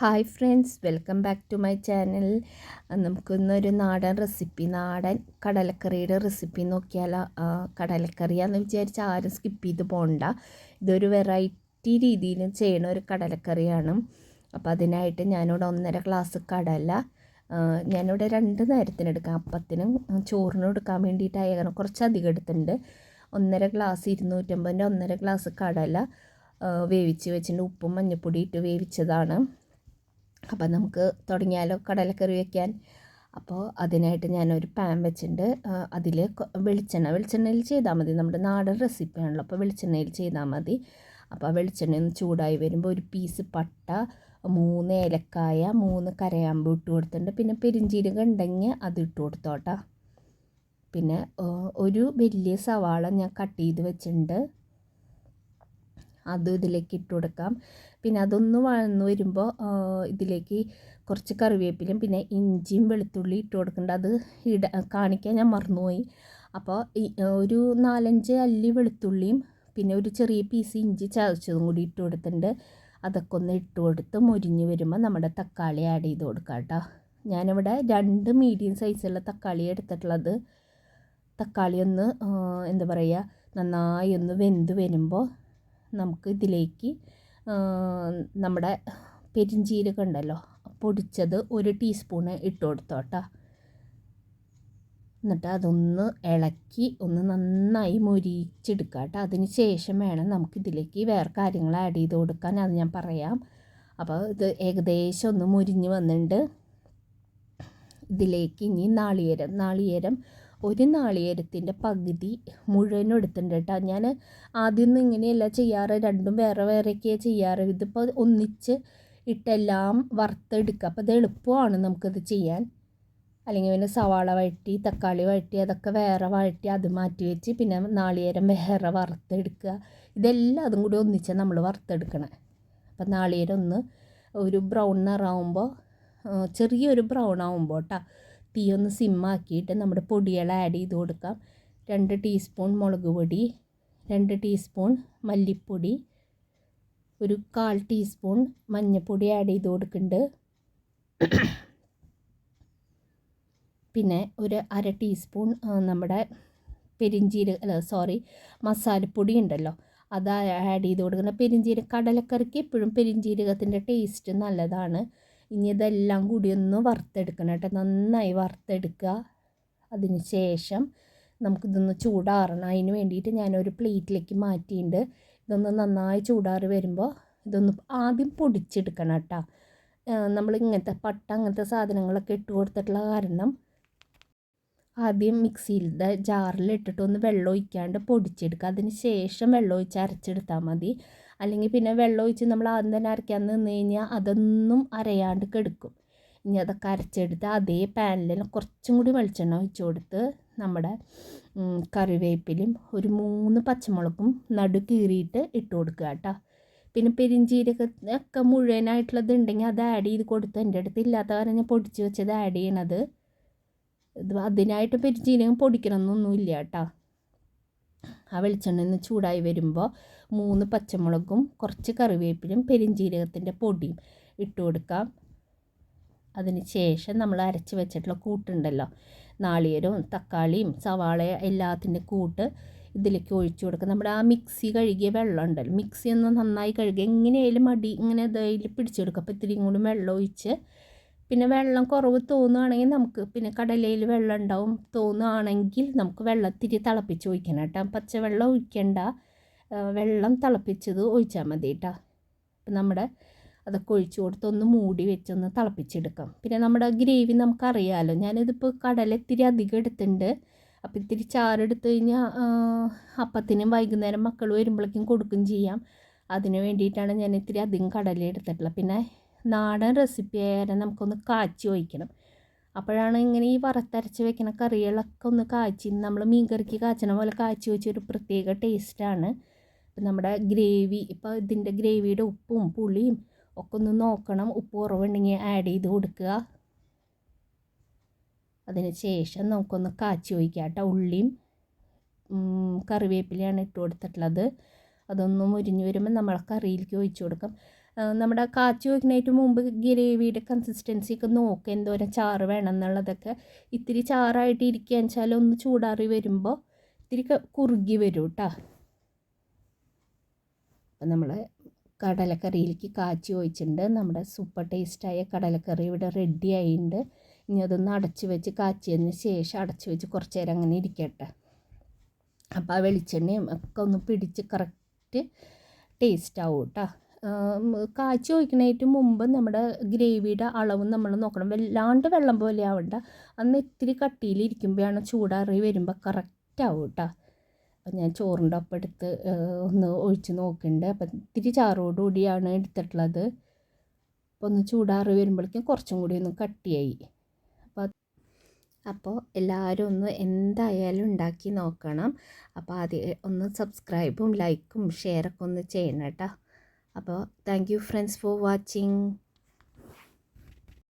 Hi friends welcome back to my channel. നമുക്കിന്നൊരു നാടൻ recipe നാടൻ കടലക്കറിയുടെ റെസിപ്പി നോക്കിയാൽ കടലക്കറിയാന്ന് വിചാരിച്ച് ആരും സ്കിപ്പ് ചെയ്ത് പോകണ്ട ഇതൊരു വെറൈറ്റി രീതിയിൽ ചെയ്യണ ഒരു കടലക്കറിയാണ്. അപ്പോൾ അതിനായിട്ട് ഞാനിവിടെ ഒന്നര ഗ്ലാസ് കടല ഞാനിവിടെ രണ്ട് നേരത്തിന് എടുക്കാം. അപ്പത്തിനും ചോറിനും എടുക്കാൻ വേണ്ടിയിട്ടായ. കുറച്ചധികം എടുത്തിട്ടുണ്ട്. ഒന്നര ഗ്ലാസ് ഇരുന്നൂറ്റമ്പതിന്റെ ഒന്നര ഗ്ലാസ് കടല വേവിച്ച് വെച്ചിട്ടുണ്ട്. ഉപ്പും മഞ്ഞപ്പൊടി ഇട്ട് വേവിച്ചതാണ്. അപ്പോൾ നമുക്ക് തുടങ്ങിയാലോ കടലക്കറി വയ്ക്കാൻ അപ്പോൾ അതിനായിട്ട് ഞാനൊരു പാൻ വെച്ചിട്ടുണ്ട്. അതിൽ വെളിച്ചെണ്ണ വെളിച്ചെണ്ണയിൽ ചെയ്താൽ മതി. നമ്മുടെ നാടൻ റെസിപ്പിയാണല്ലോ അപ്പോൾ വെളിച്ചെണ്ണയിൽ ചെയ്താൽ മതി. അപ്പോൾ വെളിച്ചെണ്ണ ഒന്ന് ചൂടായി വരുമ്പോൾ ഒരു പീസ് പട്ട മൂന്ന് ഏലക്കായ മൂന്ന് കരയാമ്പ് ഇട്ട് കൊടുത്തിട്ടുണ്ട്. പിന്നെ പെരിഞ്ചീരകം ഉണ്ടെങ്കിൽ അത് ഇട്ട് കൊടുത്തോട്ടാ പിന്നെ ഒരു വലിയ സവാള ഞാൻ കട്ട് ചെയ്ത് വെച്ചിട്ടുണ്ട്. അതും ഇതിലേക്ക് ഇട്ട് കൊടുക്കാം. പിന്നെ അതൊന്ന് വന്ന് വരുമ്പോൾ ഇതിലേക്ക് കുറച്ച് കറിവേപ്പിലും പിന്നെ ഇഞ്ചിയും വെളുത്തുള്ളി ഇട്ട് കൊടുക്കേണ്ട. അത് ഇട കാണിക്കാൻ ഞാൻ മറന്നുപോയി. അപ്പോൾ ഒരു നാലഞ്ച് അല്ലി വെളുത്തുള്ളിയും പിന്നെ ഒരു ചെറിയ പീസ് ഇഞ്ചി ചതച്ചതും കൂടി ഇട്ട് കൊടുത്തിട്ടുണ്ട്. അതൊക്കെ ഒന്ന് ഇട്ട് കൊടുത്ത് മുരിഞ്ഞ് വരുമ്പോൾ നമ്മുടെ തക്കാളി ആഡ് ചെയ്ത് കൊടുക്കാം കേട്ടോ. ഞാനിവിടെ രണ്ട് മീഡിയം സൈസുള്ള തക്കാളി എടുത്തിട്ടുള്ളത്. തക്കാളി ഒന്ന് എന്താ പറയുക നന്നായി ഒന്ന് വെന്ത് വരുമ്പോൾ നമുക്ക് ഇതിലേക്ക് നമ്മുടെ പെരിഞ്ചീരകം ഉണ്ടല്ലോ പൊടിച്ചത് ഒരു ടീസ്പൂണ് ഇട്ട് കൊടുത്തോട്ടോ എന്നിട്ട് അതൊന്ന് ഇളക്കി ഒന്ന് നന്നായി മൊരിച്ചെടുക്കുക കേട്ടോ അതിന് ശേഷം വേണം നമുക്കിതിലേക്ക് വേറെ കാര്യങ്ങൾ ആഡ് ചെയ്ത് കൊടുക്കാൻ. അത് ഞാൻ പറയാം. അപ്പോൾ ഇത് ഏകദേശം ഒന്ന് മുരിഞ്ഞ് വന്നിട്ടുണ്ട്. ഇതിലേക്ക് ഇനി നാളികേരം നാളികേരം ഒരു നാളികേരത്തിന്റെ പകുതി മുഴുവനും എടുത്തിട്ടുണ്ട് കേട്ടോ. ഞാൻ ആദ്യമൊന്നും ഇങ്ങനെയല്ല ചെയ്യാറ്. രണ്ടും വേറെ വേറെയൊക്കെയാണ് ചെയ്യാറ്. ഇതിപ്പോൾ ഒന്നിച്ച് ഇട്ടെല്ലാം വറുത്തെടുക്കുക. അപ്പോൾ ഇത് എളുപ്പമാണ് നമുക്കത് ചെയ്യാൻ. അല്ലെങ്കിൽ പിന്നെ സവാള വഴറ്റി തക്കാളി വഴറ്റി അതൊക്കെ വേറെ വഴറ്റി അത് മാറ്റി വെച്ച് പിന്നെ നാളികേരം വേറെ വറുത്തെടുക്കുക. ഇതെല്ലാം അതും കൂടി ഒന്നിച്ച് നമ്മൾ വറുത്തെടുക്കണം. അപ്പം നാളികേരം ഒന്ന് ഒരു ബ്രൗൺ നിറാവുമ്പോൾ ചെറിയൊരു ബ്രൗൺ ആവുമ്പോൾ കേട്ടോ. തീ ഒന്ന് സിമ്മാക്കിയിട്ട് നമ്മുടെ പൊടികൾ ആഡ് ചെയ്ത് കൊടുക്കാം. രണ്ട് ടീസ്പൂൺ മുളക് പൊടി രണ്ട് ടീസ്പൂൺ മല്ലിപ്പൊടി ഒരു കാൽ ടീസ്പൂൺ മഞ്ഞൾപ്പൊടി ആഡ് ചെയ്ത് കൊടുക്കുന്നുണ്ട് പിന്നെ ഒരു അര ടീസ്പൂൺ നമ്മുടെ പെരിഞ്ചീരക അല്ല സോറി മസാലപ്പൊടി ഉണ്ടല്ലോ അത് ആഡ് ചെയ്ത് കൊടുക്കുന്നത് പെരിഞ്ചീരക കടലക്കറിക്ക് എപ്പോഴും പെരിഞ്ചീരകത്തിന്റെ ടേസ്റ്റ് നല്ലതാണ്. ഇനി ഇതെല്ലാം കൂടി ഒന്ന് വറുത്തെടുക്കണം കേട്ടോ. നന്നായി വറുത്തെടുക്കുക. അതിന് ശേഷം നമുക്കിതൊന്ന് ചൂടാറണം. അതിന് വേണ്ടിയിട്ട് ഞാനൊരു പ്ലേറ്റിലേക്ക് മാറ്റിയിട്ടുണ്ട്. ഇതൊന്ന് നന്നായി ചൂടാറി വരുമ്പോൾ ഇതൊന്ന് ആദ്യം പൊടിച്ചെടുക്കണം കേട്ടോ. നമ്മൾ ഇങ്ങനത്തെ പട്ട അങ്ങനത്തെ സാധനങ്ങളൊക്കെ ഇട്ട് കൊടുത്തിട്ടുള്ള കാരണം ആദ്യം മിക്സിയിലത്തെ ജാറിൽ ഇട്ടിട്ട് ഒന്ന് വെള്ളം ഒഴിക്കാണ്ട് പൊടിച്ചെടുക്കുക. അതിന് ശേഷം വെള്ളം ഒഴിച്ച് അരച്ചെടുത്താൽ മതി. അല്ലെങ്കിൽ പിന്നെ വെള്ളം ഒഴിച്ച് നമ്മൾ ആദ്യം തന്നെ അരയ്ക്കാൻ നിന്ന് കഴിഞ്ഞാൽ അതൊന്നും അരയാണ്ട് കെടുക്കും. ഇനി അതൊക്കെ അരച്ചെടുത്ത് അതേ പാനിൽ കുറച്ചും കൂടി വെളിച്ചെണ്ണ ഒഴിച്ച് കൊടുത്ത് നമ്മുടെ കറിവേപ്പിലും ഒരു മൂന്ന് പച്ചമുളകും നടു കീറിയിട്ട് ഇട്ട് കൊടുക്കുക കേട്ടോ. പിന്നെ പെരിഞ്ചീരകമൊക്കെ മുഴുവനായിട്ടുള്ളത് ഉണ്ടെങ്കിൽ അത് ആഡ് ചെയ്ത് കൊടുത്ത് എന്റെ അടുത്ത് ഇല്ലാത്ത കാരണം ഞാൻ പൊടിച്ച് വെച്ചത് ആഡ് ചെയ്യണത്. അതിനായിട്ട് പെരിഞ്ചീരകം പൊടിക്കണമെന്നൊന്നുമില്ല കേട്ടോ. ആ വെളിച്ചെണ്ണ ഒന്ന് ചൂടായി വരുമ്പോൾ മൂന്ന് പച്ചമുളകും കുറച്ച് കറിവേപ്പിലും പെരിഞ്ചീരകത്തിന്റെ പൊടിയും ഇട്ട് കൊടുക്കാം. അതിന് ശേഷം നമ്മൾ അരച്ച് വെച്ചിട്ടുള്ള കൂട്ടുണ്ടല്ലോ നാളികേരവും തക്കാളിയും സവാള എല്ലാത്തിന്റെ കൂട്ട് ഇതിലേക്ക് ഒഴിച്ചു കൊടുക്കുക. നമ്മുടെ ആ മിക്സി കഴുകിയ വെള്ളം ഉണ്ടല്ലോ മിക്സി ഒന്ന് നന്നായി കഴുകി എങ്ങനെയായാലും മടി ഇങ്ങനെ ഇതിൽ പിടിച്ചെടുക്കുക അപ്പോൾ ഇത്തിരി കൂടി വെള്ളം ഒഴിച്ച് പിന്നെ വെള്ളം കുറവ് തോന്നുകയാണെങ്കിൽ നമുക്ക് പിന്നെ കടലയിൽ വെള്ളം ഉണ്ടാവും തോന്നുകയാണെങ്കിൽ നമുക്ക് വെള്ളത്തിരി തിളപ്പിച്ച് ഒഴിക്കണം കേട്ടോ. പച്ചവെള്ളം ഒഴിക്കണ്ട. വെള്ളം തിളപ്പിച്ചത് ഒഴിച്ചാൽ മതി കേട്ടോ. അപ്പം നമ്മുടെ അതൊക്കെ ഒഴിച്ചു കൊടുത്ത് ഒന്ന് മൂടി വെച്ചൊന്ന് തിളപ്പിച്ചെടുക്കാം. പിന്നെ നമ്മുടെ ഗ്രേവി നമുക്കറിയാമല്ലോ ഞാനിതിപ്പോൾ കടല ഇത്തിരി അധികം എടുത്തിട്ടുണ്ട്. അപ്പോൾ ഇത്തിരി ചാറെടുത്ത് കഴിഞ്ഞാൽ അപ്പത്തിനും വൈകുന്നേരം മക്കൾ വരുമ്പോഴേക്കും കൊടുക്കും ചെയ്യാം. അതിന് വേണ്ടിയിട്ടാണ് ഞാൻ ഇത്തിരി അധികം കടല എടുത്തിട്ടുള്ളത്. പിന്നെ നാടൻ റെസിപ്പി ആയാലും നമുക്കൊന്ന് കാച്ചി ഒഴിക്കണം. അപ്പോഴാണ് ഇങ്ങനെ ഈ വറുത്തരച്ച് വെക്കുന്ന കറികളൊക്കെ ഒന്ന് കാച്ചി നമ്മൾ മീൻ കറിക്ക് കാച്ചണ പോലെ കാച്ചി വെച്ചൊരു പ്രത്യേക ടേസ്റ്റാണ് ഇപ്പം നമ്മുടെ ഗ്രേവി ഇപ്പോൾ ഇതിന്റെ ഗ്രേവിയുടെ ഉപ്പും പുളിയും ഒക്കെ ഒന്ന് നോക്കണം. ഉപ്പ് കുറവുണ്ടെങ്കിൽ ആഡ് ചെയ്ത് കൊടുക്കുക. അതിന് ശേഷം നമുക്കൊന്ന് കാച്ചി ഒഴിക്കാം കേട്ടോ. ഉള്ളിയും കറിവേപ്പിലയാണ് ഇട്ട് കൊടുത്തിട്ടുള്ളത്. അതൊന്നും മുരിഞ്ഞ് വരുമ്പോൾ നമ്മൾ കറിയിലേക്ക് ഒഴിച്ചു കൊടുക്കാം. നമ്മുടെ കാച്ചി വയ്ക്കുന്നതിന് മുമ്പ് ഗ്രേവിയുടെ കൺസിസ്റ്റൻസി ഒക്കെ നോക്കുക എന്തോരം ചാറ് വേണം എന്നുള്ളതൊക്കെ. ഇത്തിരി ചാറായിട്ട് ഇരിക്കുക വെച്ചാൽ ഒന്ന് ചൂടാറി വരുമ്പോൾ ഇത്തിരി കുറുകി വരും കേട്ടോ അപ്പം നമ്മൾ കടലക്കറിയിലേക്ക് കാച്ചി ഒഴിച്ചിട്ടുണ്ട്. നമ്മുടെ സൂപ്പർ ടേസ്റ്റായ കടലക്കറി ഇവിടെ റെഡി ആയിട്ടുണ്ട്. ഇനി അതൊന്ന് അടച്ച് വെച്ച് കാച്ചിയതിന് ശേഷം അടച്ച് വെച്ച് കുറച്ച് നേരം അങ്ങനെ ഇരിക്കട്ടെ. അപ്പോൾ ആ വെളിച്ചെണ്ണയും ഒക്കെ ഒന്ന് പിടിച്ച് കറക്റ്റ് ടേസ്റ്റ് ആവും കേട്ടോ കാച്ചി ഒഴിക്കണേറ്റ് മുമ്പ് നമ്മുടെ ഗ്രേവിയുടെ അളവും നമ്മൾ നോക്കണം. വല്ലാണ്ട് വെള്ളം പോലെ ആവണ്ട. അന്ന് ഇത്തിരി കട്ടിയിലിരിക്കുമ്പോഴാണ് ചൂടാറി വരുമ്പോൾ കറക്റ്റ് ആവും കേട്ടോ അപ്പം ഞാൻ ചോറിന്റെ ഒപ്പം എടുത്ത് ഒന്ന് ഒഴിച്ച് നോക്കുന്നുണ്ട് അപ്പം ഇത്തിരി ചാറോടുകൂടിയാണ് എടുത്തിട്ടുള്ളത്. അപ്പോൾ ഒന്ന് ചൂടാറി വരുമ്പോഴേക്കും കുറച്ചും കൂടി ഒന്ന് കട്ടിയായി. അപ്പോൾ അപ്പോൾ എല്ലാവരും ഒന്ന് എന്തായാലും ഉണ്ടാക്കി നോക്കണം. അപ്പോൾ ആദ്യം ഒന്ന് സബ്സ്ക്രൈബും ലൈക്കും ഷെയറൊക്കെ ഒന്ന് ചെയ്യണം കേട്ടോ അപ്പോൾ thank you friends for watching